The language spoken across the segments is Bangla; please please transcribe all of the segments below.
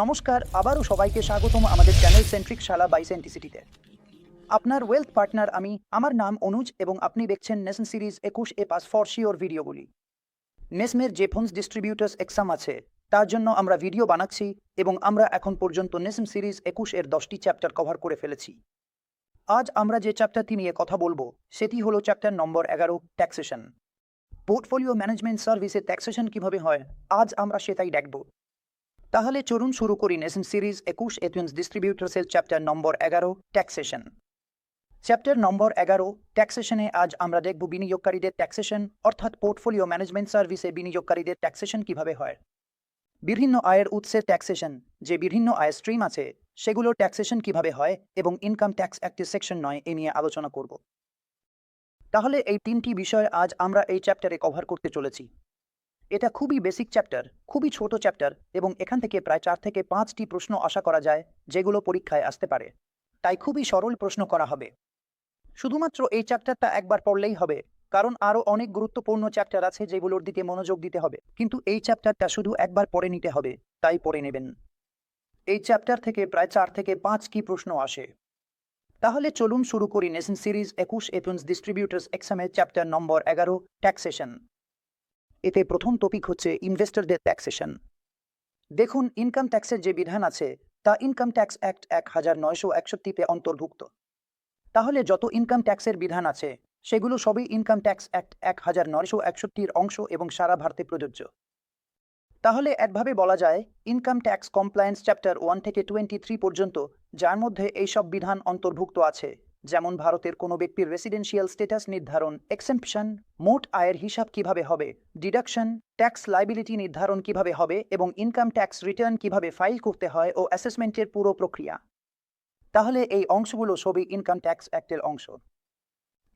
নমস্কার, আবারও সবাইকে স্বাগতম আমাদের চ্যানেল সেন্ট্রিক শালা বাই সেন্টিসিটিতে আপনার ওয়েলথ পার্টনার আমি, আমার নাম অনুজ এবং আপনি দেখছেন নেশন সিরিজ একুশ এ পাস ফর শিওর ভিডিওগুলি নেসমের যে ফোনস ডিস্ট্রিবিউটার্স এক্সাম আছে, তার জন্য আমরা ভিডিও বানাচ্ছি এবং আমরা এখন পর্যন্ত নেসম সিরিজ একুশ এর দশটি চ্যাপ্টার কভার করে ফেলেছি। আজ আমরা যে চ্যাপ্টারটি নিয়ে কথা বলব, সেটি হলো চ্যাপ্টার নম্বর এগারো ট্যাক্সেশন পোর্টফোলিও ম্যানেজমেন্ট সার্ভিসে ট্যাক্সেশন কীভাবে হয়, আজ আমরা সেটাই দেখব। তাহলে চলুন শুরু করি নেশন সিরিজ একুশ এথিয়ন্স ডিস্ট্রিবিউটার্সের চ্যাপ্টার নম্বর এগারো ট্যাক্সেশন চ্যাপ্টার নম্বর এগারো ট্যাক্সেশনে আজ আমরা দেখব বিনিয়োগকারীদের ট্যাক্সেশন অর্থাৎ পোর্টফোলিও ম্যানেজমেন্ট সার্ভিসে বিনিয়োগকারীদের ট্যাক্সেশন কীভাবে হয়। বিভিন্ন আয়ের উৎসের ট্যাক্সেশন যে বিভিন্ন আয়ের স্ট্রিম আছে সেগুলোর ট্যাক্সেশন কীভাবে হয় এবং ইনকাম ট্যাক্স অ্যাক্টের সেকশন নয় এ নিয়ে আলোচনা করব। তাহলে এই তিনটি বিষয় আজ আমরা এই চ্যাপ্টারে কভার করতে চলেছি। এটা খুবই বেসিক চ্যাপ্টার খুবই ছোট চ্যাপ্টার এবং এখান থেকে প্রায় চার থেকে পাঁচটি প্রশ্ন আশা করা যায় যেগুলো পরীক্ষায় আসতে পারে। তাই খুবই সরল প্রশ্ন করা হবে। শুধুমাত্র এই চ্যাপ্টারটা একবার পড়লেই হবে, কারণ আরও অনেক গুরুত্বপূর্ণ চ্যাপ্টার আছে যেগুলোর দিকে মনোযোগ দিতে হবে। কিন্তু এই চ্যাপ্টারটা শুধু একবার পড়ে নিতে হবে, তাই পড়ে নেবেন। এই চ্যাপ্টার থেকে প্রায় চার থেকে পাঁচ কি প্রশ্ন আসে। তাহলে চলুন শুরু করি নেশন সিরিজ একুশ এথুন্স ডিস্ট্রিবিউটার্স এক্সামের চ্যাপ্টার নম্বর এগারো ট্যাক্সেশন এতে প্রথম টপিক হচ্ছে ইনভেস্টরদের ট্যাক্সেশন দেখুন ইনকাম ট্যাক্সের যে বিধান আছে, তা ইনকাম ট্যাক্স অ্যাক্ট এক হাজার নয়শো একষট্টিতে অন্তর্ভুক্ত। তাহলে যত ইনকাম ট্যাক্সের বিধান আছে, সেগুলো সবই ইনকাম ট্যাক্স অ্যাক্ট এক হাজার নয়শো একষট্টির অংশ এবং সারা ভারতে প্রযোজ্য। তাহলে একভাবে বলা যায় income tax compliance chapter one থেকে টোয়েন্টি থ্রি পর্যন্ত, যার মধ্যে এইসব বিধান অন্তর্ভুক্ত আছে। যেমন ভারতের কোনো ব্যক্তির রেসিডেন্সিয়াল স্ট্যাটাস নির্ধারণ এক্সেম্পশন মোট আয়ের হিসাব কীভাবে হবে ডিডাকশন ট্যাক্স লাইবিলিটি নির্ধারণ কীভাবে হবে এবং ইনকাম ট্যাক্স রিটার্ন কীভাবে ফাইল করতে হয় ও অ্যাসেসমেন্টের পুরো প্রক্রিয়া। তাহলে এই অংশগুলো সবই ইনকাম ট্যাক্স অ্যাক্টের অংশ।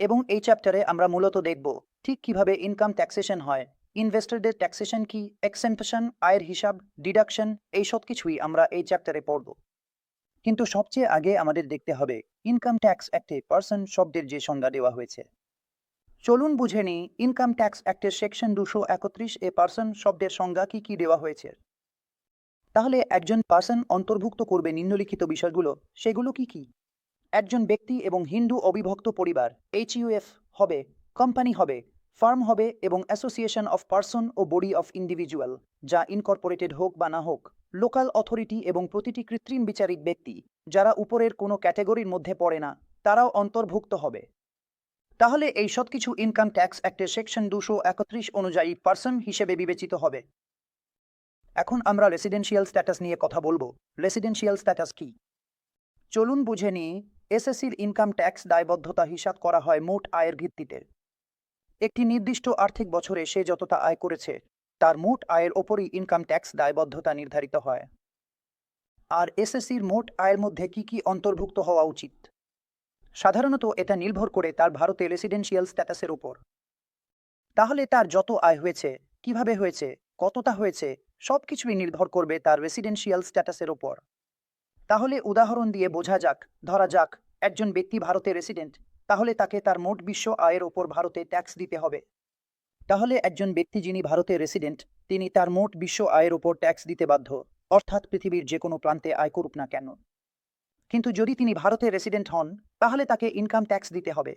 এবং এই চ্যাপ্টারে আমরা মূলত দেখব ঠিক কীভাবে ইনকাম ট্যাক্সেশন হয় ইনভেস্টরদের ট্যাক্সেশন কি এক্সেম্পশন আয়ের হিসাব ডিডাকশন এই সব কিছুই আমরা এই চ্যাপ্টারে পড়ব। কিন্তু সবচেয়ে আগে আমাদের দেখতে হবে ইনকাম ট্যাক্স অ্যাক্টে পার্সন শব্দের যে সংজ্ঞা দেওয়া হয়েছে। চলুন বুঝে নিই ইনকাম ট্যাক্স অ্যাক্টের সেকশন দুশো একত্রিশ এ পার্সন শব্দের সংজ্ঞা কি কি দেওয়া হয়েছে। তাহলে একজন পার্সন অন্তর্ভুক্ত করবে নিম্নলিখিত বিষয়গুলো, সেগুলো কি কি? একজন ব্যক্তি এবং হিন্দু অবিভক্ত পরিবার এইচইউএফ হবে কোম্পানি হবে ফার্ম হবে এবং অ্যাসোসিয়েশন অফ পার্সন ও বডি অফ ইন্ডিভিজুয়াল যা ইনকর্পোরেটেড হোক বা না হোক। লোকাল অথরিটি এবং প্রতিটি কৃত্রিম বিচারিক ব্যক্তি, যারা উপরের কোনো ক্যাটেগরির মধ্যে পড়ে না, তারাও অন্তর্ভুক্ত হবে। তাহলে এই সব কিছু ইনকাম ট্যাক্স অ্যাক্টের সেকশন দুশো একত্রিশ অনুযায়ী পার্সন হিসেবে বিবেচিত হবে। এখন আমরা রেসিডেন্সিয়াল স্ট্যাটাস নিয়ে কথা বলব। রেসিডেন্সিয়াল স্ট্যাটাস কি? চলুন বুঝে নিই এসএসসির ইনকাম ট্যাক্স দায়বদ্ধতা হিসাব করা হয় মোট আয়ের ভিত্তিতে। একটি নির্দিষ্ট আর্থিক বছরে সে যতটা আয় করেছে তার মোট আয়ের ওপরই ইনকাম ট্যাক্স দায়বদ্ধতা নির্ধারিত হয়। আর এসএসসির মোট আয়ের মধ্যে কি কি অন্তর্ভুক্ত হওয়া উচিত? সাধারণত এটা নির্ভর করে তার ভারতে রেসিডেন্সিয়াল স্ট্যাটাসের উপর। তাহলে তার যত আয় হয়েছে, কীভাবে হয়েছে, কতটা হয়েছে সব কিছুই নির্ভর করবে তার রেসিডেন্সিয়াল স্ট্যাটাসের ওপর তাহলে উদাহরণ দিয়ে বোঝা যাক, ধরা যাক, একজন ব্যক্তি ভারতে রেসিডেন্ট তাহলে তাকে তার মোট বিশ্ব আয়ের ওপর ভারতে ট্যাক্স দিতে হবে। তাহলে একজন ব্যক্তি যিনি ভারতে রেসিডেন্ট তিনি তার মোট বিশ্ব আয়ের ওপর ট্যাক্স দিতে বাধ্য। অর্থাৎ পৃথিবীর যে কোনো প্রান্তে আয় করুক না কেন। কিন্তু যদি তিনি ভারতে রেসিডেন্ট হন, তাহলে তাকে ইনকাম ট্যাক্স দিতে হবে।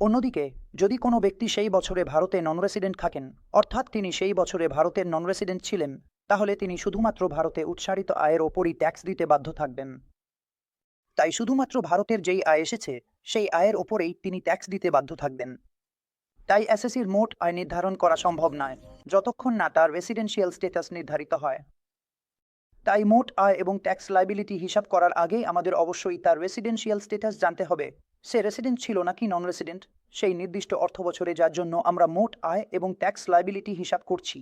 অন্যদিকে, যদি কোনো ব্যক্তি সেই বছরে ভারতে নন রেসিডেন্ট থাকেন, অর্থাৎ তিনি সেই বছরে ভারতের নন রেসিডেন্ট ছিলেন, তাহলে তিনি শুধুমাত্র ভারতে উৎসারিত আয়ের ওপরই ট্যাক্স দিতে বাধ্য থাকবেন। তাই শুধুমাত্র ভারতের যেই আয় এসেছে, সেই আয়ের ওপরেই তিনি ট্যাক্স দিতে বাধ্য থাকবেন। তাই এসএসসির মোট আয় নির্ধারণ করা সম্ভব নয়, যতক্ষণ না তার রেসিডেন্সিয়াল স্ট্যাটাস নির্ধারিত হয়। তাই মোট আয় এবং ট্যাক্স লাইবিলিটি হিসাব করার আগেই আমাদের অবশ্যই তার রেসিডেন্সিয়াল স্ট্যাটাস জানতে হবে। সে রেসিডেন্ট ছিল নাকি নন রেসিডেন্ট সেই নির্দিষ্ট অর্থ বছরে যার জন্য আমরা মোট আয় এবং ট্যাক্স লাইবিলিটি হিসাব করছি।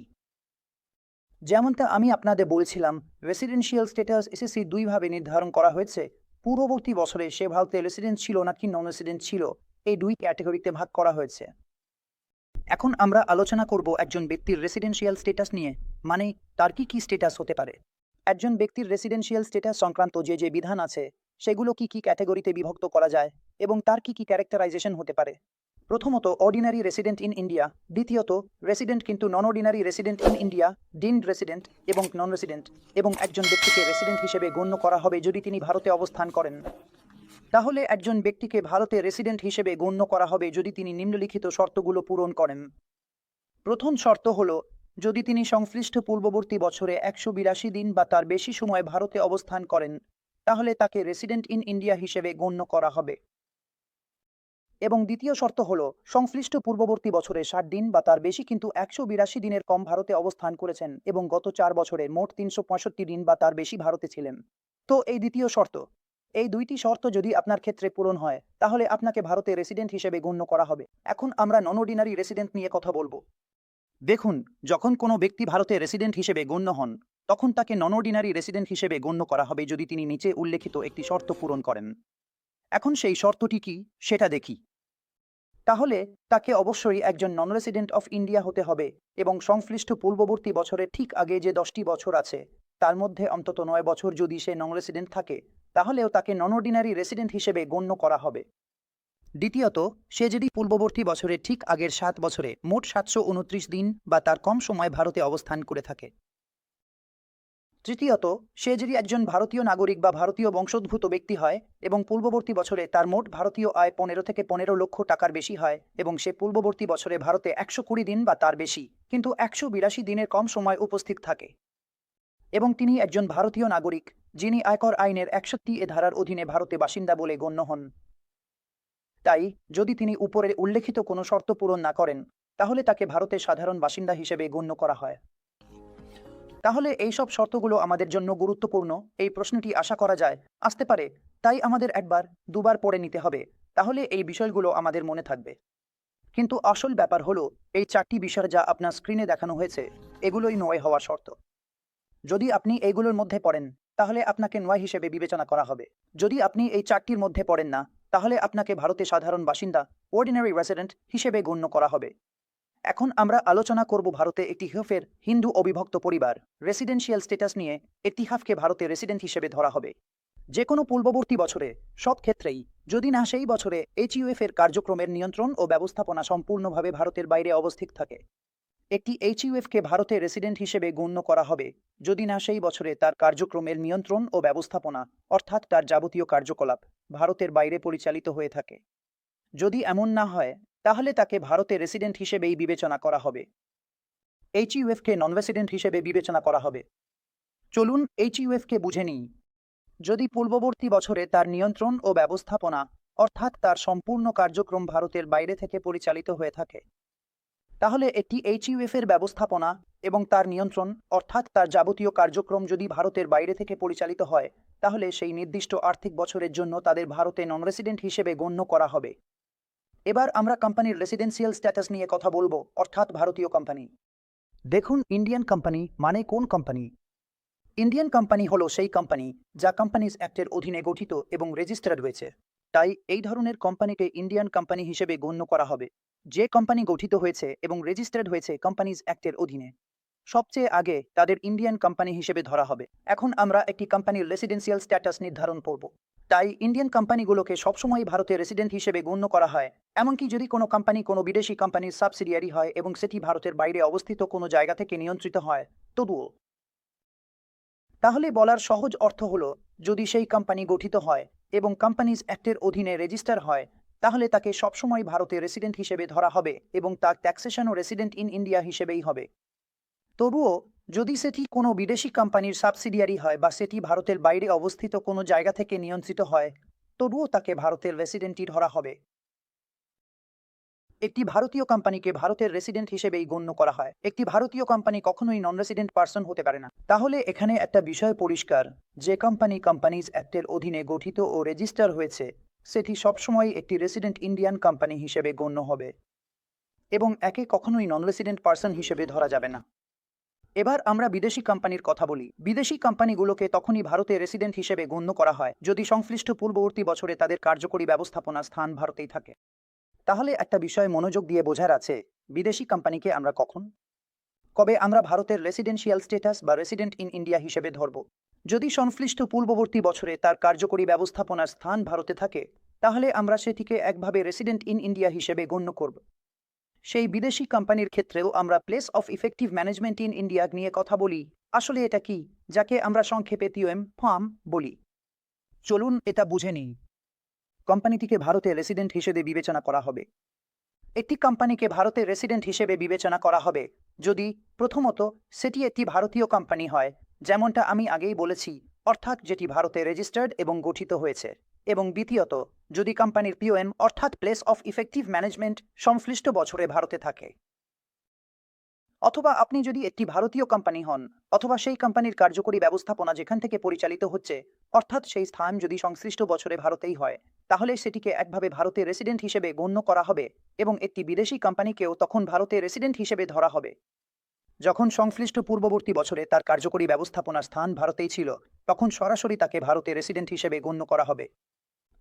যেমনটা আমি আপনাদের বলছিলাম রেসিডেন্সিয়াল স্ট্যাটাস এসএসসি দুইভাবে নির্ধারণ করা হয়েছে। পূর্ববর্তী বছরে সে ভারতে রেসিডেন্ট ছিল নাকি নন রেসিডেন্ট ছিল, এই দুই ক্যাটাগরিতে ভাগ করা হয়েছে। এখন আমরা আলোচনা করব একজন ব্যক্তির রেসিডেন্সিয়াল স্টেটাস নিয়ে মানে তার কি কি স্টেটাস হতে পারে? একজন ব্যক্তির রেসিডেন্সিয়াল স্টেটাস সংক্রান্ত যে যে বিধান আছে, সেগুলো কি কি ক্যাটাগরিতে বিভক্ত করা যায় এবং তার কি কি ক্যারেক্টারাইজেশন হতে পারে? প্রথমত অর্ডিনারি রেসিডেন্ট ইন ইন্ডিয়া দ্বিতীয়ত রেসিডেন্ট কিন্তু non ordinary resident in India deemed resident এবং নন রেসিডেন্ট এবং একজন ব্যক্তিকে রেসিডেন্ট হিসেবে গণ্য করা হবে যদি তিনি ভারতে অবস্থান করেন। তাহলে একজন ব্যক্তিকে ভারতে রেসিডেন্ট হিসেবে গণ্য করা হবে যদি তিনি নিম্নলিখিত শর্তগুলো পূরণ করেন। প্রথম শর্ত হল, যদি তিনি সংশ্লিষ্ট পূর্ববর্তী বছরে একশো বিরাশি দিন বা তার বেশি সময় ভারতে অবস্থান করেন, তাহলে তাকে রেসিডেন্ট ইন ইন্ডিয়া হিসেবে গণ্য করা হবে। এবং দ্বিতীয় শর্ত হল, সংশ্লিষ্ট পূর্ববর্তী বছরে ষাট দিন বা তার বেশি কিন্তু একশো বিরাশি দিনের কম ভারতে অবস্থান করেছেন এবং গত চার বছরে মোট তিনশো পঁয়ষট্টি দিন বা তার বেশি ভারতে ছিলেন। তো এই দ্বিতীয় শর্ত এই দুইটি শর্ত যদি আপনার ক্ষেত্রে পূরণ হয়, তাহলে আপনাকে ভারতে রেসিডেন্ট হিসেবে গণ্য করা হবে। এখন আমরা নন অর্ডিনারি রেসিডেন্ট নিয়ে কথা বলব। দেখুন, যখন কোনো ব্যক্তি ভারতে রেসিডেন্ট হিসেবে গণ্য হন, তখন তাকে নন অর্ডিনারি রেসিডেন্ট হিসেবে গণ্য করা হবে যদি তিনি নিচে উল্লেখিত একটি শর্ত পূরণ করেন। এখন সেই শর্তটি কি, সেটা দেখি। তাহলে, তাকে অবশ্যই একজন নন রেসিডেন্ট অফ ইন্ডিয়া হতে হবে এবং সংশ্লিষ্ট পূর্ববর্তী বছরের ঠিক আগে যে দশটি বছর আছে, তার মধ্যে অন্তত নয় বছর যদি সে নন রেসিডেন্ট থাকে তাহলেও তাকে নন অর্ডিনারি রেসিডেন্ট হিসেবে গণ্য করা হবে। দ্বিতীয়ত, সে যদি পূর্ববর্তী বছরের ঠিক আগের সাত বছরে মোট সাতশো উনত্রিশ দিন বা তার কম সময় ভারতে অবস্থান করে থাকে। তৃতীয়ত, সে যদি একজন ভারতীয় নাগরিক বা ভারতীয় বংশোদ্ভূত ব্যক্তি হয় এবং পূর্ববর্তী বছরে তার মোট ভারতীয় আয় পনেরো থেকে পনেরো লক্ষ টাকার বেশি হয় এবং সে পূর্ববর্তী বছরে ভারতে একশো কুড়ি দিন বা তার বেশি, কিন্তু একশো বিরাশি দিনের কম সময় উপস্থিত থাকে। এবং তিনি একজন ভারতীয় নাগরিক, যিনি আয়কর আইনের একষট্টি এ ধারার অধীনে ভারতে বাসিন্দা বলে গণ্য হন। তাই, যদি তিনি উপরে উল্লেখিত কোনো শর্ত পূরণ না করেন, তাহলে তাকে ভারতের সাধারণ বাসিন্দা হিসেবে গণ্য করা হয়। তাহলে এই সব শর্তগুলো আমাদের জন্য গুরুত্বপূর্ণ? এই প্রশ্নটি আশা করা যায়? আসতে পারে। তাই আমাদের একবার, দুবার পড়ে নিতে হবে। তাহলে এই বিষয়গুলো আমাদের মনে থাকবে। কিন্তু আসল ব্যাপার হলো, এই চারটি বিষয় যা আপনার স্ক্রিনে দেখানো হয়েছে, এগুলোই নয় হওয়া শর্ত। যদি আপনি এইগুলোর মধ্যে পড়েন, তাহলে আপনাকে নয় হিসেবে বিবেচনা করা হবে। যদি আপনি এই চারটির মধ্যে পড়েন না, তাহলে আপনাকে ভারতে সাধারণ বাসিন্দা অর্ডিনারি রেসিডেন্ট হিসেবে গণ্য করা হবে। এখন আমরা আলোচনা করব ভারতে একটি হিফের হিন্দু অবিভক্ত পরিবার রেসিডেন্সিয়াল স্ট্যাটাস নিয়ে একটি হাফকে ভারতে রেসিডেন্ট হিসেবে ধরা হবে। যে কোনো পূর্ববর্তী বছরে সব ক্ষেত্রেই, যদি না সেই বছরে এইচইউএফ এর কার্যক্রমের নিয়ন্ত্রণ ও ব্যবস্থাপনা সম্পূর্ণভাবে ভারতের বাইরে অবস্থিত থাকে। একটি এইচইউএফকে ভারতে রেসিডেন্ট হিসেবে গণ্য করা হবে, যদি না সেই বছরে তার কার্যক্রমের নিয়ন্ত্রণ ও ব্যবস্থাপনা, অর্থাৎ তার যাবতীয় কার্যকলাপ, ভারতের বাইরে পরিচালিত হয়ে থাকে। যদি এমন না হয়, তাহলে তাকে ভারতে রেসিডেন্ট হিসেবেই বিবেচনা করা হবে। এইচইউএফকে নন রেসিডেন্ট হিসেবে বিবেচনা করা হবে। চলুন এইচইউএফকে বুঝে নিই। যদি পূর্ববর্তী বছরে তার নিয়ন্ত্রণ ও ব্যবস্থাপনা, অর্থাৎ তার সম্পূর্ণ কার্যক্রম ভারতের বাইরে থেকে পরিচালিত হয়ে থাকে তাহলে একটি এইচইউএফ এর ব্যবস্থাপনা এবং তার নিয়ন্ত্রণ, অর্থাৎ তার যাবতীয় কার্যক্রম যদি ভারতের বাইরে থেকে পরিচালিত হয়, তাহলে সেই নির্দিষ্ট আর্থিক বছরের জন্য তাদের ভারতে নন রেসিডেন্ট হিসেবে গণ্য করা হবে। এবার আমরা কোম্পানির রেসিডেন্সিয়াল স্ট্যাটাস নিয়ে কথা বলব, অর্থাৎ ভারতীয় কোম্পানি। দেখুন ইন্ডিয়ান কোম্পানি মানে কোন কোম্পানি ইন্ডিয়ান কোম্পানি হলো সেই কোম্পানি যা কোম্পানিজ অ্যাক্টের অধীনে গঠিত এবং রেজিস্টার্ড হয়েছে তাই এই ধরনের কোম্পানিকে ইন্ডিয়ান কোম্পানি হিসেবে গণ্য করা হবে। যে কোম্পানি গঠিত হয়েছে এবং রেজিস্টার্ড হয়েছে কোম্পানিজ অ্যাক্টের অধীনে, সবচেয়ে আগে তাদের ইন্ডিয়ান কোম্পানি হিসেবে ধরা হবে। এখন আমরা একটি কোম্পানির রেসিডেন্সিয়াল স্ট্যাটাস নির্ধারণ করব। তাই ইন্ডিয়ান কোম্পানিগুলোকে সবসময় ভারতে রেসিডেন্ট হিসেবে গণ্য করা হয়। এমনকি যদি কোনো কোম্পানি কোনো বিদেশি কোম্পানির সাবসিডিয়ারি হয় এবং সেটি ভারতের বাইরে অবস্থিত কোনো জায়গা থেকে নিয়ন্ত্রিত হয়, তবুও। তাহলে বলার সহজ অর্থ হলো, যদি সেই কোম্পানি গঠিত হয় এবং কোম্পানিজ অ্যাক্টের অধীনে রেজিস্টার হয় তাহলে তাকে সবসময় ভারতে রেসিডেন্ট হিসেবে ধরা হবে এবং তার ট্যাক্সেশন ও রেসিডেন্ট ইন ইন্ডিয়া হিসেবেই হবে। তবুও, যদি সেটি কোনো বিদেশি কোম্পানির সাবসিডিয়ারি হয় বা সেটি ভারতের বাইরে অবস্থিত কোনো জায়গা থেকে নিয়ন্ত্রিত হয়, তবুও তাকে ভারতের রেসিডেন্টই ধরা হবে। একটি ভারতীয় কোম্পানিকে ভারতের রেসিডেন্ট হিসেবেই গণ্য করা হয়। একটি ভারতীয় কোম্পানি কখনোই নন রেসিডেন্ট পার্সন হতে পারে না। তাহলে এখানে একটা বিষয় পরিষ্কার, যে কোম্পানি কোম্পানিজ অ্যাক্টের অধীনে গঠিত ও রেজিস্টার হয়েছে সেটি সবসময় একটি রেসিডেন্ট ইন্ডিয়ান কোম্পানি হিসেবে গণ্য হবে এবং একে কখনোই নন রেসিডেন্ট পার্সন হিসেবে ধরা যাবে না। এবার আমরা বিদেশি কোম্পানির কথা বলি। বিদেশি কোম্পানিগুলোকে তখনই ভারতে রেসিডেন্ট হিসেবে গণ্য করা হয় যদি সংশ্লিষ্ট পূর্ববর্তী বছরে তাদের কার্যকরী ব্যবস্থাপনা স্থান ভারতেই থাকে। তাহলে একটা বিষয় মনোযোগ দিয়ে বোঝার আছে, বিদেশি কোম্পানিকে আমরা কখন? কবে আমরা ভারতের রেসিডেন্সিয়াল স্ট্যাটাস বা রেসিডেন্ট ইন ইন্ডিয়া হিসেবে ধরব? যদি সংশ্লিষ্ট পূর্ববর্তী বছরে তার কার্যকরী ব্যবস্থাপনার স্থান ভারতে থাকে, তাহলে আমরা সেটিকে একভাবে রেসিডেন্ট ইন ইন্ডিয়া হিসেবে গণ্য করব। সেই বিদেশি কোম্পানির ক্ষেত্রেও আমরা place of effective management in India নিয়ে কথা বলি। আসলে এটা কি? যাকে আমরা সংক্ষেপে পিওএম ফার্ম বলি। চলুন এটা বুঝে নিই। কোম্পানিটিকে ভারতে রেসিডেন্ট হিসেবে বিবেচনা করা হবে। একটি কোম্পানিকে ভারতে রেসিডেন্ট হিসেবে বিবেচনা করা হবে যদি প্রথমত সেটি একটি ভারতীয় কোম্পানি হয় যেমনটা আমি আগেই বলেছি, অর্থাৎ যেটি ভারতে রেজিস্টার্ড এবং গঠিত হয়েছে। এবং দ্বিতীয়ত, যদি কোম্পানির পিওএম অর্থাৎ প্লেস অফ ইফেক্টিভ ম্যানেজমেন্ট সংশ্লিষ্ট বছরে ভারতে থাকে। অথবা আপনি যদি একটি ভারতীয় কোম্পানি হন, অথবা সেই কোম্পানির কার্যকরী ব্যবস্থাপনা যেখান থেকে পরিচালিত হচ্ছে, অর্থাৎ সেই স্থান যদি সংশ্লিষ্ট বছরে ভারতেই হয়, তাহলে সেটিকে একভাবে ভারতে রেসিডেন্ট হিসেবে গণ্য করা হবে এবং একটি বিদেশি কোম্পানিকেও তখন ভারতে রেসিডেন্ট হিসেবে ধরা হবে। যখন সংশ্লিষ্ট পূর্ববর্তী বছরে তার কার্যকরী ব্যবস্থাপনার স্থান ভারতেই ছিল, তখন সরাসরি তাকে ভারতে রেসিডেন্ট হিসেবে গণ্য করা হবে।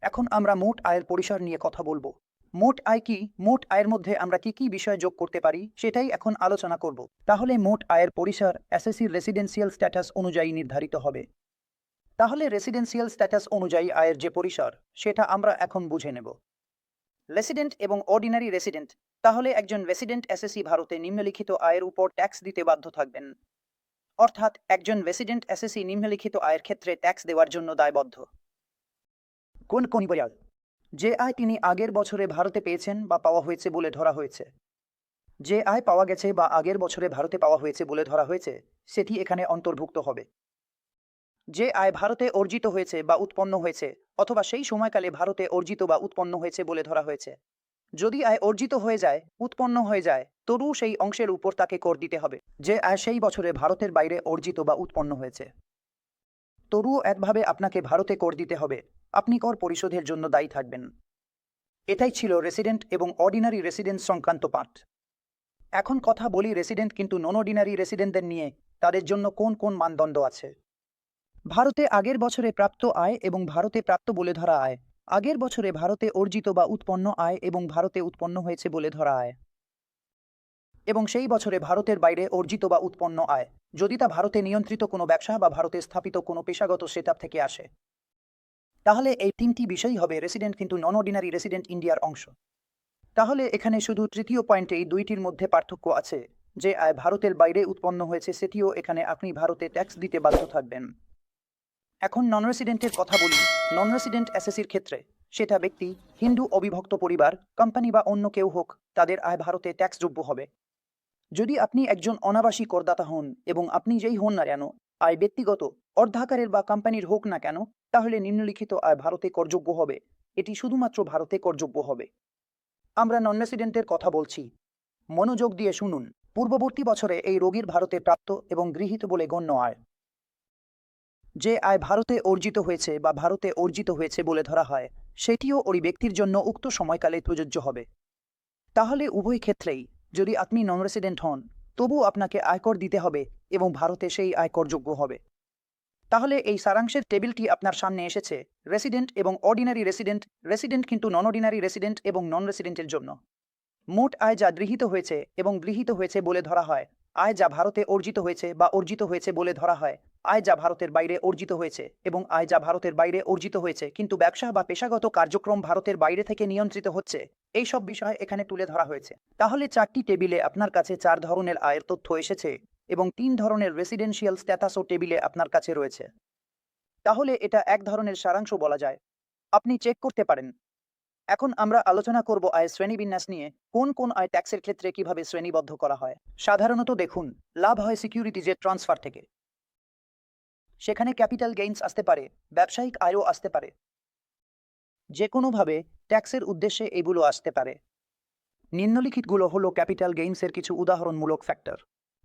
এখন আমরা মোট আয়ের পরিসর নিয়ে কথা বলব। মোট আয় কি? মোট আয়ের মধ্যে আমরা কি কি বিষয় যোগ করতে পারি, সেটাই এখন আলোচনা করব। তাহলে মোট আয়ের পরিসর এসএসসির রেসিডেন্সিয়াল স্ট্যাটাস অনুযায়ী নির্ধারিত হবে। তাহলে রেসিডেন্সিয়াল স্ট্যাটাস অনুযায়ী আয়ের যে পরিসর, সেটা আমরা এখন বুঝে নেব। রেসিডেন্ট এবং অর্ডিনারি রেসিডেন্ট তাহলে একজন রেসিডেন্ট এসএসসি ভারতে নিম্নলিখিত আয়ের উপর ট্যাক্স দিতে বাধ্য থাকবেন। অর্থাৎ একজন রেসিডেন্ট এসএসসি নিম্নলিখিত আয়ের ক্ষেত্রে ট্যাক্স দেওয়ার জন্য দায়বদ্ধ। কোন কোন বয়াল যে আয় তিনি আগের বছরে ভারতে পেয়েছেন বা পাওয়া হয়েছে বলে ধরা হয়েছে। যে আয় পাওয়া গেছে বা আগের বছরে ভারতে পাওয়া হয়েছে বলে ধরা হয়েছে সেটি এখানে অন্তর্ভুক্ত হবে। যে আয় ভারতে অর্জিত হয়েছে বা উৎপন্ন হয়েছে, অথবা সেই সময়কালে ভারতে অর্জিত বা উৎপন্ন হয়েছে বলে ধরা হয়েছে। যদি আয় অর্জিত হয়ে যায়, উৎপন্ন হয়ে যায়, তরু সেই অংশের উপর তাকে কর দিতে হবে, যে আয় সেই বছরে ভারতের বাইরে অর্জিত বা উৎপন্ন হয়েছে। তরুও একভাবে আপনাকে ভারতে কর দিতে হবে, আপনি কর পরিশোধের জন্য দায়ী থাকবেন। এটাই ছিল রেসিডেন্ট এবং অর্ডিনারি রেসিডেন্ট সংক্রান্ত পাঠ। এখন কথা বলি রেসিডেন্ট কিন্তু নন অর্ডিনারি রেসিডেন্টদের নিয়ে, তাদের জন্য কোন কোন মানদণ্ড আছে? ভারতে আগের বছরে প্রাপ্ত আয় এবং ভারতে প্রাপ্ত বলে ধরা আয়। আগের বছরে ভারতে অর্জিত বা উৎপন্ন আয় এবং ভারতে উৎপন্ন হয়েছে বলে ধরা আয়। এবং সেই বছরে ভারতের বাইরে অর্জিত বা উৎপন্ন আয়। যদি তা ভারতে নিয়ন্ত্রিত কোনো ব্যবসা বা ভারতে স্থাপিত কোনো পেশাগত সেটআপ থেকে আসে। তাহলে এই তিনটি বিষয়ই হবে রেসিডেন্ট কিন্তু নন অর্ডিনারি রেসিডেন্ট ইন্ডিয়ার অংশ। তাহলে এখানে শুধু তৃতীয় পয়েন্টে এই দুইটির মধ্যে পার্থক্য আছে। যে আয় ভারতের বাইরে উৎপন্ন হয়েছে সেটিও এখানে আপনি ভারতে ট্যাক্স দিতে বাধ্য থাকবেন। এখন নন রেসিডেন্টের কথা বলি নন রেসিডেন্ট এসএসির ক্ষেত্রে, সেটা ব্যক্তি, হিন্দু অবিভক্ত পরিবার কোম্পানি বা অন্য কেউ হোক, তাদের আয় ভারতে ট্যাক্সযোগ্য হবে। যদি আপনি একজন অনাবাসী করদাতা হন এবং আপনি যেই হন না কেন, আয় ব্যক্তিগত অর্ধাকারের বা কোম্পানির হোক না কেন, তাহলে নিম্নলিখিত আয় ভারতে করযোগ্য হবে। এটি শুধুমাত্র ভারতে করযোগ্য হবে। আমরা নন রেসিডেন্টের কথা বলছি। মনোযোগ দিয়ে শুনুন। পূর্ববর্তী বছরে এই রোগীর ভারতে প্রাপ্ত এবং গৃহীত বলে গণ্য আয়। যে আয় ভারতে অর্জিত হয়েছে বা ভারতে অর্জিত হয়েছে বলে ধরা হয়, সেটিও ওই ব্যক্তির জন্য উক্ত সময়কালে প্রযোজ্য হবে। তাহলে উভয় ক্ষেত্রেই যদি আপনি নন রেসিডেন্ট হন, তবু আপনাকে আয়কর দিতে হবে এবং ভারতে সেই আয়করযোগ্য হবে। তাহলে এই সারাংশের টেবিলটি আপনার সামনে এসেছে রেসিডেন্ট এবং অর্ডিনারি রেসিডেন্ট রেসিডেন্ট কিন্তু নন অর্ডিনারি রেসিডেন্ট এবং নন রেসিডেন্টের জন্য। মোট আয় যা গৃহীত হয়েছে এবং গৃহীত হয়েছে বলে ধরা হয় আয় যা ভারতে অর্জিত হয়েছে বা অর্জিত হয়েছে বলে ধরা হয়। আয় যা ভারতের বাইরে অর্জিত হয়েছে এবং আয় যা ভারতের বাইরে অর্জিত হয়েছে, কিন্তু ব্যবসা বা পেশাগত কার্যক্রম ভারতের বাইরে থেকে নিয়ন্ত্রিত হচ্ছে। এই সব বিষয় এখানে তুলে ধরা হয়েছে। তাহলে চারটি টেবিলে আপনার কাছে চার ধরনের আয়ের তথ্য এসেছে এবং তিন ধরনের রেসিডেন্সিয়াল স্ট্যাটাসও টেবিলে আপনার কাছে রয়েছে। তাহলে এটা এক ধরনের সারাংশ বলা যায়। আপনি চেক করতে পারেন। এখন আমরা আলোচনা করব আয় শ্রেণীবিন্যাস নিয়ে, কোন কোন আয় ট্যাক্সের ক্ষেত্রে কীভাবে শ্রেণীবদ্ধ করা হয়। সাধারণত দেখুন, লাভ হয় সিকিউরিটিজের ট্রান্সফার থেকে। সেখানে ক্যাপিটাল গেইনস আসতে পারে, ব্যবসায়িক আয়ও আসতে পারে। যে কোনোভাবে ট্যাক্সের উদ্দেশ্যে এগুলো আসতে পারে। নিম্নলিখিতগুলো হলো ক্যাপিটাল গেইনসের কিছু উদাহরণমূলক ফ্যাক্টর।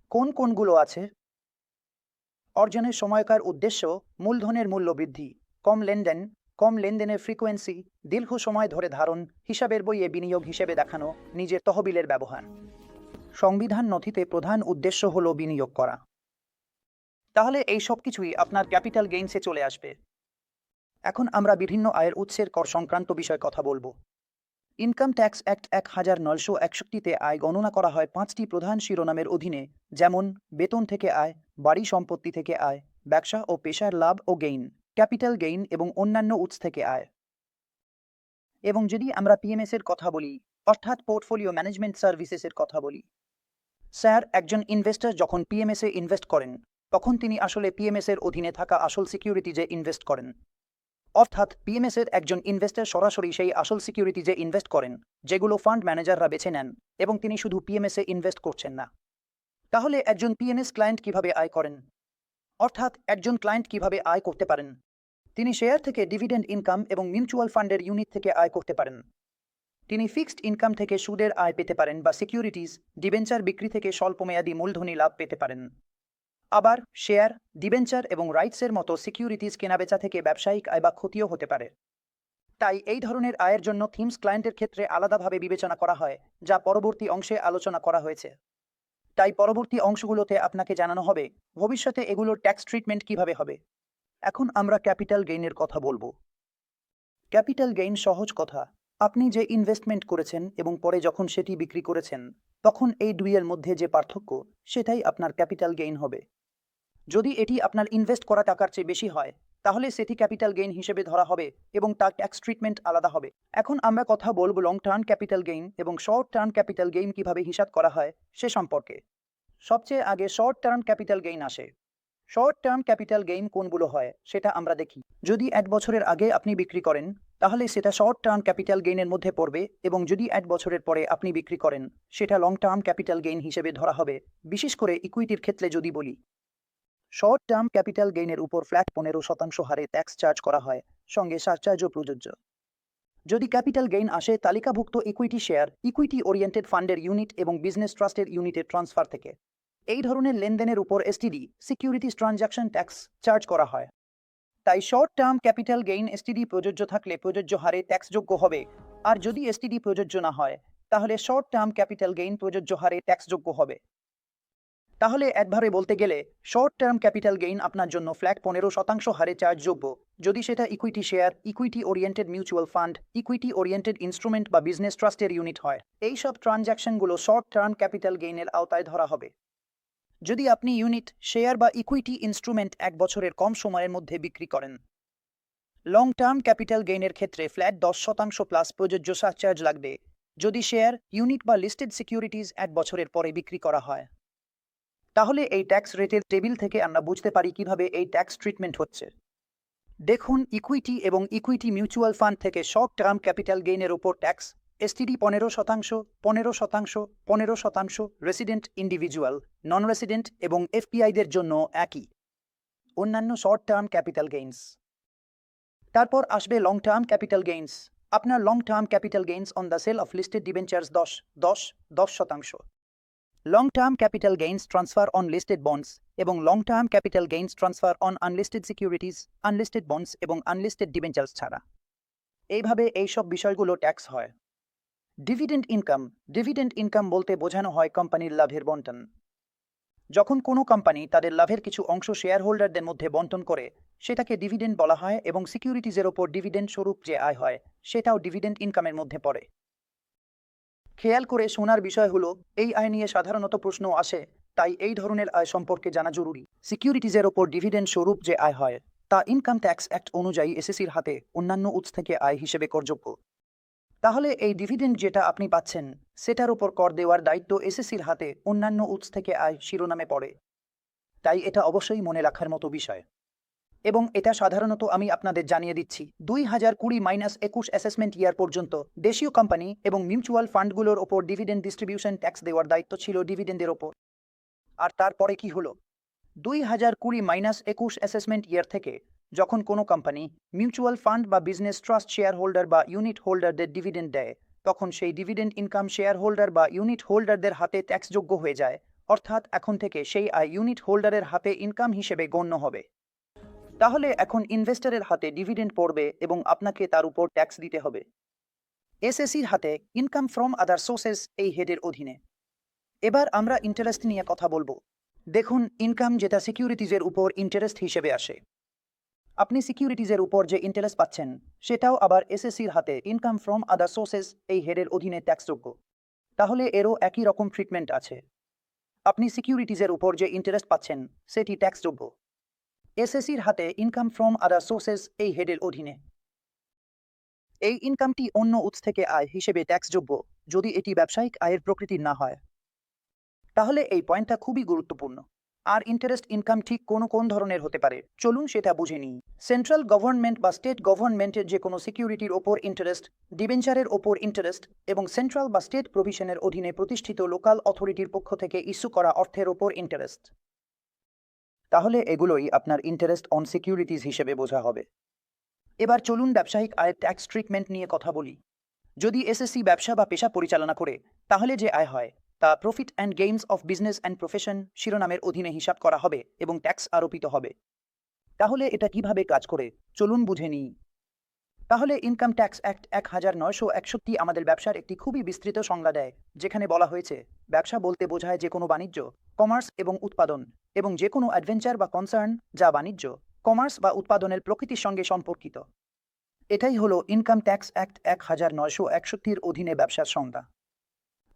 কোন কোনগুলো আছে? অর্জনের সময়কার উদ্দেশ্য, মূলধনের মূল্য বৃদ্ধি, কম লেনদেন কম লেনদেনের ফ্রিকোয়েন্সি, দীর্ঘ সময় ধরে ধারণ, হিসাবের বইয়ে বিনিয়োগ হিসেবে দেখানো, নিজের তহবিলের ব্যবহার। সংবিধান নথিতে প্রধান উদ্দেশ্য হল বিনিয়োগ করা। তাহলে এই সব কিছুই আপনার ক্যাপিটাল গেইনসে চলে আসবে। এখন আমরা বিভিন্ন আয়ের উৎসের কর সংক্রান্ত বিষয়ে কথা বলব। ইনকাম ট্যাক্স অ্যাক্ট এক হাজার নয়শো একষট্টিতে আয় গণনা করা হয় পাঁচটি প্রধান শিরোনামের অধীনে, যেমন, বেতন থেকে আয়, বাড়ি সম্পত্তি থেকে আয়, ব্যবসা ও পেশার লাভ ও গেইন। ক্যাপিটাল গেইন এবং অন্যান্য উৎস থেকে আয়। এবং যদি আমরা পিএমএস এর কথা বলি, অর্থাৎ পোর্টফোলিও ম্যানেজমেন্ট সার্ভিসেসের কথা বলি, স্যার, একজন ইনভেস্টর যখন পিএমএস এ ইনভেস্ট করেন, তখন তিনি আসলে পিএমএস এর অধীনে থাকা আসল সিকিউরিটিজে ইনভেস্ট করেন। অর্থাৎ পিএমএস এর একজন ইনভেস্টর সরাসরি সেই আসল সিকিউরিটিজে ইনভেস্ট করেন, যেগুলো ফান্ড ম্যানেজাররা বেছে নেন এবং তিনি শুধু পিএমএস এ ইনভেস্ট করছেন না। তাহলে একজন পিএমএস ক্লায়েন্ট কীভাবে আয় করেন? অর্থাৎ একজন ক্লায়েন্ট কীভাবে আয় করতে পারেন? তিনি শেয়ার থেকে ডিভিডেন্ড ইনকাম এবং মিউচুয়াল ফান্ডের ইউনিট থেকে আয় করতে পারেন। তিনি ফিক্সড ইনকাম থেকে সুদের আয় পেতে পারেন বা সিকিউরিটিজ, ডিবেঞ্চার বিক্রি থেকে স্বল্পমেয়াদী মূলধনী লাভ পেতে পারেন। আবার, শেয়ার, ডিবেঞ্চার এবং রাইটসের মতো সিকিউরিটিজ কেনাবেচা থেকে ব্যবসায়িক আয় বা ক্ষতিও হতে পারে। তাই এই ধরনের আয়ের জন্য থিমস ক্লায়েন্টের ক্ষেত্রে আলাদাভাবে বিবেচনা করা হয়, যা পরবর্তী অংশে আলোচনা করা হয়েছে। তাই পরবর্তী অংশগুলোতে আপনাকে জানানো হবে, ভবিষ্যতে এগুলোর ট্যাক্স ট্রিটমেন্ট কীভাবে হবে। এখন আমরা ক্যাপিটাল গেইনের কথা বলব। ক্যাপিটাল গেইন সহজ কথা। আপনি যে ইনভেস্টমেন্ট করেছেন এবং পরে যখন সেটি বিক্রি করেছেন, তখন এই দুইয়ের মধ্যে যে পার্থক্য, সেটাই আপনার ক্যাপিটাল গেইন হবে। যদি এটি আপনার ইনভেস্ট করা টাকার চেয়ে বেশি হয়, তাহলে সেটি ক্যাপিটাল গেইন হিসেবে ধরা হবে এবং তার ট্যাক্স ট্রিটমেন্ট আলাদা হবে। এখন আমরা কথা বলব লং টার্ম ক্যাপিটাল গেইন এবং শর্ট টার্ম ক্যাপিটাল গেইন কীভাবে হিসাব করা হয়, সে সম্পর্কে। সবচেয়ে আগে শর্ট টার্ম ক্যাপিটাল গেইন আসে। শর্ট টার্ম ক্যাপিটাল গেইন কোনগুলো হয়, সেটা আমরা দেখি। যদি এক বছরের আগে আপনি বিক্রি করেন, তাহলে সেটা শর্ট টার্ম ক্যাপিটাল গেইনের মধ্যে পড়বে এবং যদি এক বছরের পরে আপনি বিক্রি করেন, সেটা লং টার্ম ক্যাপিটাল গেইন হিসেবে ধরা হবে, বিশেষ করে ইকুইটির ক্ষেত্রে যদি বলি। শর্ট টার্ম ক্যাপিটাল গেইনের উপর ফ্ল্যাট পনেরো শতাংশ হারে ট্যাক্স চার্জ করা হয়, সঙ্গে সারচার্জও প্রযোজ্য। যদি ক্যাপিটাল গেইন আসে, তালিকাভুক্ত ইকুইটি শেয়ার ইকুইটি ওরিয়েন্টেড ফান্ডের ইউনিট এবং বিজনেস ট্রাস্টের ইউনিটের ট্রান্সফার থেকে। এই ধরনের লেনদেনের উপর STD securities transaction tax charge করা হয়। তাই short term capital gain STD প্রযোজ্য থাকলে প্রযোজ্য হারে ট্যাক্সযোগ্য হবে। আর যদি এসটিডি প্রযোজ্য না হয়, তাহলে শর্ট টার্ম ক্যাপিটাল গেইন প্রযোজ্য হারে ট্যাক্সযোগ্য হবে। তাহলে একভাবে বলতে গেলে শর্ট টার্ম ক্যাপিটাল গেইন আপনার জন্য ফ্ল্যাট পনেরো শতাংশ হারে চার্জযোগ্য যদি সেটা equity share equity oriented mutual fund equity oriented instrument বা বিজনেস ট্রাস্টের ইউনিট হয় এইসব ট্রানজ্যাকশনগুলো শর্ট টার্ম ক্যাপিটাল গেইনের আওতায় ধরা হবে। যদি আপনি ইউনিট শেয়ার বা ইকুইটি ইনস্ট্রুমেন্ট এক বছরের কম সময়ের মধ্যে বিক্রি করেন। লং টার্ম ক্যাপিটাল গেইনের ক্ষেত্রে ফ্ল্যাট দশ শতাংশ প্লাস প্রযোজ্য সারচার্জ লাগবে। যদি শেয়ার ইউনিট বা লিস্টেড সিকিউরিটিজ এক বছরের পরে বিক্রি করা হয়। তাহলে এই ট্যাক্স রেটের টেবিল থেকে আমরা বুঝতে পারি কীভাবে এই ট্যাক্স ট্রিটমেন্ট হচ্ছে। দেখুন ইকুইটি এবং ইকুইটি মিউচুয়াল ফান্ড থেকে শর্ট টার্ম ক্যাপিটাল গেইনের ওপর ট্যাক্স এসটিডি পনেরো শতাংশ পনেরো শতাংশ পনেরো শতাংশ রেসিডেন্ট ইন্ডিভিজুয়াল নন রেসিডেন্ট এবং এফপিআইদের জন্য একই। অন্যান্য শর্ট টার্ম ক্যাপিটাল গেইনস তারপর আসবে লং টার্ম ক্যাপিটাল গেইনস আপনার long term capital gains on the sale of listed debentures দশ দশ দশ শতাংশ। Long term capital gains transfer on listed bonds এবং long term capital gains transfer on unlisted securities unlisted bonds এবং আনলিস্টেড ডিবেঞ্চার্স ছাড়া। এইভাবে এইসব বিষয়গুলো ট্যাক্স হয়। ডিভিডেন্ড ইনকাম ডিভিডেন্ড ইনকাম বলতে বোঝানো হয় কোম্পানির লাভের বন্টন যখন কোনো কোম্পানি তাদের লাভের কিছু অংশ শেয়ার হোল্ডারদের মধ্যে বন্টন করে, সেটাকে ডিভিডেন্ড বলা হয় এবং সিকিউরিটিজের ওপর ডিভিডেন্ড স্বরূপ যে আয় হয়, সেটাও ডিভিডেন্ড ইনকামের মধ্যে পড়ে। খেয়াল করে শোনার বিষয় হলো, এই আয় নিয়ে সাধারণত প্রশ্ন আসে, তাই এই ধরনের আয় সম্পর্কে জানা জরুরি। সিকিউরিটিজের ওপর ডিভিডেন্ড স্বরূপ যে আয় হয়, তা ইনকাম ট্যাক্স অ্যাক্ট অনুযায়ী এসএসির হাতে অন্যান্য উৎস থেকে আয় হিসেবে করযোগ্য তাহলে এই ডিভিডেন্ড যেটা আপনি পাচ্ছেন, সেটার উপর কর দেওয়ার দায়িত্ব এসএসির হাতে অন্যান্য উৎস থেকে আয় শিরোনামে পড়ে। তাই এটা অবশ্যই মনে রাখার মতো বিষয়। এবং এটা সাধারণত আমি আপনাদের জানিয়ে দিচ্ছি, দুই হাজার কুড়ি মাইনাস একুশ অ্যাসেসমেন্ট ইয়ার পর্যন্ত দেশীয় কোম্পানি এবং মিউচুয়াল ফান্ডগুলোর ওপর ডিভিডেন্ড ডিস্ট্রিবিউশন ট্যাক্স দেওয়ার দায়িত্ব ছিল ডিভিডেন্ডের ওপর। আর তারপরে কি হলো? দুই হাজার কুড়ি মাইনাস একুশ অ্যাসেসমেন্ট ইয়ার থেকে যখন কোনো কোম্পানি মিউচুয়াল ফান্ড বা বিজনেস ট্রাস্ট শেয়ার হোল্ডার বা ইউনিট হোল্ডারদের ডিভিডেন্ড দেয়, তখন সেই ডিভিডেন্ড ইনকাম শেয়ার হোল্ডার বা ইউনিট হোল্ডারদের হাতে ট্যাক্সযোগ্য হয়ে যায়, অর্থাৎ এখন থেকে সেই আয় ইউনিট হোল্ডারের হাতে ইনকাম হিসেবে গণ্য হবে। তাহলে এখন ইনভেস্টরের হাতে ডিভিডেন্ড পড়বে এবং আপনাকে তার উপর ট্যাক্স দিতে হবে। এসএসির হাতে ইনকাম ফ্রম আদার সোর্সেস এই হেডের অধীনে। এবার আমরা ইন্টারেস্ট নিয়ে কথা বলব। দেখুন, ইনকাম যেটা সিকিউরিটিজের উপর ইন্টারেস্ট হিসেবে আসে। আপনি সিকিউরিটিজের উপর যে ইন্টারেস্ট পাচ্ছেন, সেটাও আবার এসএসসির হাতে ইনকাম ফ্রম আদার সোর্সেস এই হেডের অধীনে ট্যাক্সযোগ্য তাহলে এরও একই রকম ট্রিটমেন্ট আছে। আপনি সিকিউরিটিজের উপর যে ইন্টারেস্ট পাচ্ছেন, সেটি ট্যাক্সযোগ্য এসএসসির হাতে ইনকাম ফ্রম আদার সোর্সেস এই হেডের অধীনে। এই ইনকামটি অন্য উৎস থেকে আয় হিসেবে ট্যাক্সযোগ্য যদি এটি ব্যবসায়িক আয়ের প্রকৃতির না হয়। তাহলে এই পয়েন্টটা খুবই গুরুত্বপূর্ণ। আর ইন্টারেস্ট ইনকাম ঠিক কোন কোন ধরনের হতে পারে। চলুন সেটা বুঝে নিই। সেন্ট্রাল গভর্নমেন্ট বা স্টেট গভর্নমেন্টের যে কোনো সিকিউরিটির ওপর ইন্টারেস্ট ডিবেঞ্চারের ওপর ইন্টারেস্ট এবং সেন্ট্রাল বা স্টেট প্রভিশনের অধীনে প্রতিষ্ঠিত লোকাল অথরিটির পক্ষ থেকে ইস্যু করা অর্থের ওপর ইন্টারেস্ট তাহলে এগুলোই আপনার ইন্টারেস্ট অন সিকিউরিটিজ হিসেবে বোঝা হবে। এবার চলুন ব্যবসায়িক আয়ের ট্যাক্স ট্রিটমেন্ট নিয়ে কথা বলি। যদি এসএসসি ব্যবসা বা পেশা পরিচালনা করে, তাহলে যে আয় হয়? তা profit and gains of business and profession শিরোনামের অধীনে হিসাব করা হবে এবং ট্যাক্স আরোপিত হবে। তাহলে এটা কীভাবে কাজ করে? চলুন বুঝে নিই। তাহলে ইনকাম ট্যাক্স অ্যাক্ট এক হাজার নয়শো একষট্টি আমাদের ব্যবসার একটি খুবই বিস্তৃত সংজ্ঞা দেয়, যেখানে বলা হয়েছে, ব্যবসা বলতে বোঝায় যে কোনো বাণিজ্য কমার্স এবং উৎপাদন, এবং যে কোনো অ্যাডভেঞ্চার বা কনসার্ন যা বাণিজ্য কমার্স বা উৎপাদনের প্রকৃতির সঙ্গে সম্পর্কিত। এটাই হলো ইনকাম ট্যাক্স অ্যাক্ট এক হাজার নয়শো একষট্টির অধীনে ব্যবসার সংজ্ঞা।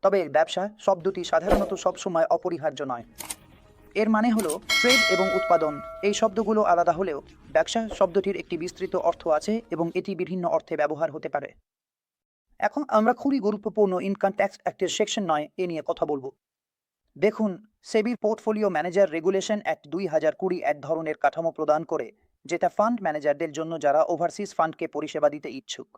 তবে ব্যবসা শব্দটি সাধারণত সবসময় অপরিহার্য নয়। এর মানে হলো ট্রেড এবং উৎপাদন। এই শব্দগুলো আলাদা হলেও ব্যবসা শব্দটির একটি বিস্তৃত অর্থ আছে এবং এটি বিভিন্ন অর্থে ব্যবহার হতে পারে। এখন আমরা খুবই গুরুত্বপূর্ণ ইনকাম ট্যাক্স অ্যাক্টের সেকশন নয় এ নিয়ে কথা বলব। দেখুন, সেবির পোর্টফোলিও ম্যানেজার রেগুলেশন অ্যাক্ট দুই হাজার কুড়ি এক ধরনের কাঠামো প্রদান করে, যেটা ফান্ড ম্যানেজারদের জন্য যারা ওভারসিজ ফান্ডকে পরিষেবা দিতে ইচ্ছুক।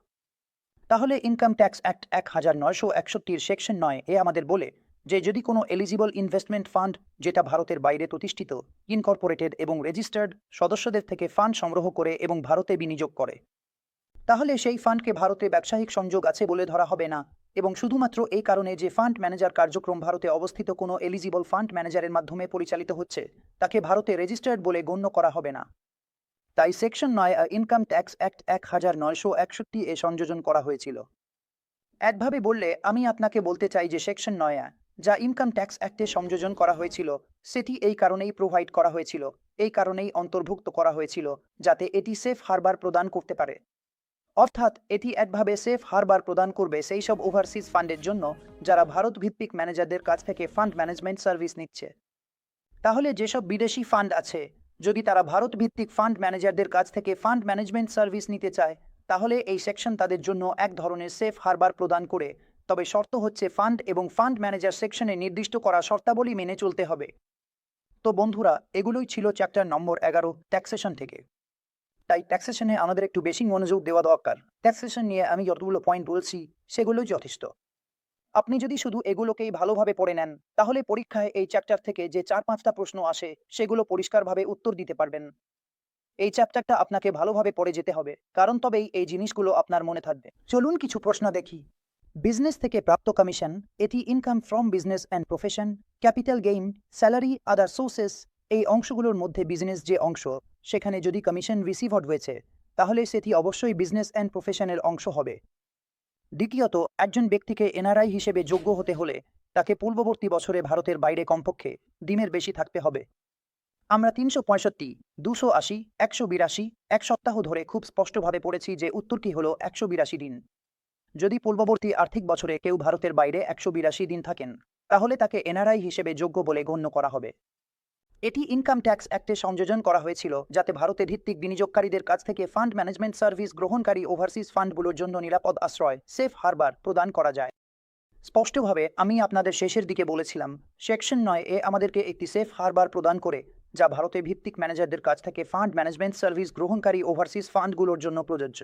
তাহলে ইনকাম ট্যাক্স অ্যাক্ট এক হাজার নয়শো একষট্টির সেকশন নয় এ আমাদের বলে যে যদি কোনো এলিজিবল ইনভেস্টমেন্ট ফান্ড যেটা ভারতের বাইরে প্রতিষ্ঠিত ইনকর্পোরেটেড এবং রেজিস্টার্ড সদস্যদের থেকে ফান্ড সংগ্রহ করে এবং ভারতে বিনিয়োগ করে, তাহলে সেই ফান্ডকে ভারতে ব্যবসায়িক সংযোগ আছে বলে ধরা হবে না এবং শুধুমাত্র এই কারণে যে ফান্ড ম্যানেজার কার্যক্রম ভারতে অবস্থিত কোনো এলিজিবল ফান্ড ম্যানেজারের মাধ্যমে পরিচালিত হচ্ছে, তাকে ভারতে রেজিস্টার্ড বলে গণ্য করা হবে না। তাই সেকশন নয় ইনকাম ট্যাক্স অ্যাক্ট এক হাজার নয়শো একষট্টি এ সংযোজন করা হয়েছিল। একভাবে বললে, আমি আপনাকে বলতে চাই যে সেকশন নয় যা ইনকাম ট্যাক্স অ্যাক্টে সংযোজন করা হয়েছিল, সেটি এই কারণেই প্রোভাইড করা হয়েছিল, এই কারণেই অন্তর্ভুক্ত করা হয়েছিল, যাতে এটি সেফ হারবার প্রদান করতে পারে। অর্থাৎ, এটি একভাবে সেফ হারবার প্রদান করবে সেই সব ওভারসিজ ফান্ডের জন্য, যারা ভারত ভিত্তিক ম্যানেজারদের কাছ থেকে ফান্ড ম্যানেজমেন্ট সার্ভিস নিচ্ছে। তাহলে যেসব বিদেশি ফান্ড আছে যদি তারা ভারত ভিত্তিক ফান্ড ম্যানেজারদের কাছ থেকে ফান্ড ম্যানেজমেন্ট সার্ভিস নিতে চায়, তাহলে এই সেকশন তাদের জন্য এক ধরনের সেফ হারবার প্রদান করে। তবে শর্ত হচ্ছে ফান্ড এবং ফান্ড ম্যানেজার সেকশনে নির্দিষ্ট করা শর্তাবলী মেনে চলতে হবে। তো বন্ধুরা, এগুলোই ছিল চ্যাপ্টার নম্বর এগারো, ট্যাক্সেশন থেকে। তাই ট্যাক্সেশনে আমাদের একটু বেশি মনোযোগ দেওয়া দরকার। ট্যাক্সেশন নিয়ে আমি যতগুলো পয়েন্ট বলছি, সেগুলোই যথেষ্ট। আপনি যদি শুধু এগুলোকেই ভালোভাবে পড়ে নেন, তাহলে পরীক্ষায় এই চ্যাপ্টার থেকে যে চার পাঁচটা প্রশ্ন আসে, সেগুলো পরিষ্কারভাবে উত্তর দিতে পারবেন। এই চ্যাপ্টারটা আপনাকে ভালোভাবে পড়ে যেতে হবে, কারণ তবেই এই জিনিসগুলো আপনার মনে থাকবে। চলুন কিছু প্রশ্ন দেখি। বিজনেস থেকে প্রাপ্ত কমিশন এটি income from business and profession capital gain salary other sources এই অংশগুলোর মধ্যে বিজনেস যে অংশ, সেখানে যদি কমিশন রিসিভড হয়েছে, তাহলে সেটি অবশ্যই বিজনেস অ্যান্ড প্রফেশনের অংশ হবে। দ্বিতীয়ত, একজন ব্যক্তিকে এনআরআই হিসেবে যোগ্য হতে হলে তাকে পূর্ববর্তী বছরে ভারতের বাইরে কমপক্ষে ডিমের বেশি থাকতে হবে। আমরা তিনশো পঁয়ষট্টি, দুশো আশি, একশো বিরাশি, এক সপ্তাহ ধরে খুব স্পষ্টভাবে পড়েছি যে উত্তরটি হল একশো বিরাশি দিন। যদি পূর্ববর্তী আর্থিক বছরে কেউ ভারতের বাইরে একশো বিরাশি দিন থাকেন, তাহলে তাকে এনআরআই হিসেবে যোগ্য বলে গণ্য করা হবে। এটি ইনকাম ট্যাক্স অ্যাক্টে সংযোজন করা হয়েছিল, যাতে ভারতে ভিত্তিক বিনিয়োগকারীদের কাছ থেকে ফান্ড ম্যানেজমেন্ট সার্ভিস গ্রহণকারী ওভারসিজ ফান্ডগুলোর জন্য নিরাপদ আশ্রয়, সেফ হারবার প্রদান করা যায়। স্পষ্টভাবে, আমি আপনাদের শেষের দিকে বলেছিলাম, সেকশন নয় এ আমাদেরকে একটি সেফ হারবার প্রদান করে, যা ভারতে ভিত্তিক ম্যানেজারদের কাছ থেকে ফান্ড ম্যানেজমেন্ট সার্ভিস গ্রহণকারী ওভারসিজ ফান্ডগুলোর জন্য প্রযোজ্য।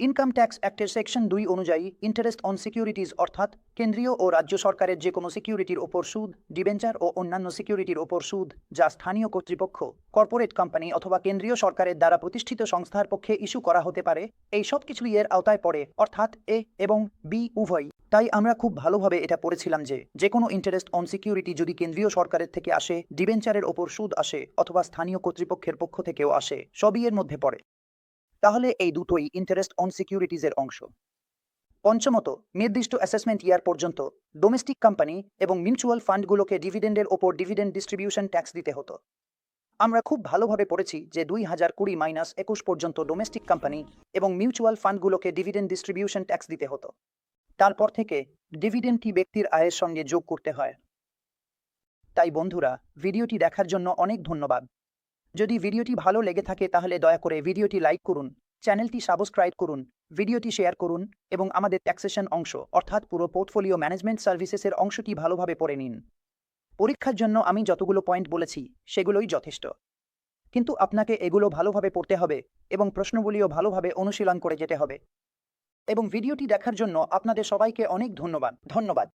ইনকাম ট্যাক্স অ্যাক্টের সেকশন দুই অনুযায়ী ইন্টারেস্ট অন সিকিউরিটিজ অর্থাৎ কেন্দ্রীয় ও রাজ্য সরকারের যে কোনো সিকিউরিটির ওপর সুদ ডিবেঞ্চার ও অন্যান্য সিকিউরিটির ওপর সুদ যা স্থানীয় কর্তৃপক্ষ কর্পোরেট কোম্পানি অথবা কেন্দ্রীয় সরকারের দ্বারা প্রতিষ্ঠিত সংস্থার পক্ষে ইস্যু করা হতে পারে, এই সব কিছুই এর আওতায় পড়ে, অর্থাৎ এ এবং বি উভয় তাই আমরা খুব ভালোভাবে এটা পড়েছিলাম যে যে কোনো ইন্টারেস্ট অন সিকিউরিটি যদি কেন্দ্রীয় সরকারের থেকে আসে ডিবেঞ্চারের ওপর সুদ আসে অথবা স্থানীয় কর্তৃপক্ষের পক্ষ থেকেও আসে, সবই এর মধ্যে পড়ে। তাহলে এই দুটোই ইন্টারেস্ট অন সিকিউরিটিজের অংশ। পঞ্চমত, নির্দিষ্ট অ্যাসেসমেন্ট ইয়ার পর্যন্ত ডোমেস্টিক কোম্পানি এবং মিউচুয়াল ফান্ডগুলোকে ডিভিডেন্ডের ওপর ডিভিডেন্ড ডিস্ট্রিবিউশন ট্যাক্স দিতে হতো। আমরা খুব ভালোভাবে পড়েছি যে দুই হাজার কুড়ি মাইনাস একুশ পর্যন্ত ডোমেস্টিক কোম্পানি এবং মিউচুয়াল ফান্ডগুলোকে ডিভিডেন্ড ডিস্ট্রিবিউশন ট্যাক্স দিতে হতো। তারপর থেকে ডিভিডেন্ডটি ব্যক্তির আয়ের সঙ্গে যোগ করতে হয়। তাই বন্ধুরা ভিডিওটি দেখার জন্য অনেক ধন্যবাদ। যদি ভিডিওটি ভালো লেগে থাকে তাহলে দয়া করে ভিডিওটি লাইক করুন, চ্যানেলটি সাবস্ক্রাইব করুন, ভিডিওটি শেয়ার করুন এবং আমাদের ট্যাক্সেশন অংশ, অর্থাৎ পুরো পোর্টফোলিও ম্যানেজমেন্ট সার্ভিসেসের অংশটি ভালোভাবে পড়ে নিন। পরীক্ষার জন্য আমি যতগুলো পয়েন্ট বলেছি, সেগুলোই যথেষ্ট। কিন্তু আপনাকে এগুলো ভালোভাবে পড়তে হবে এবং প্রশ্নগুলিও ভালোভাবে অনুশীলন করে যেতে হবে। এবং ভিডিওটি দেখার জন্য আপনাদের সবাইকে অনেক ধন্যবাদ ধন্যবাদ।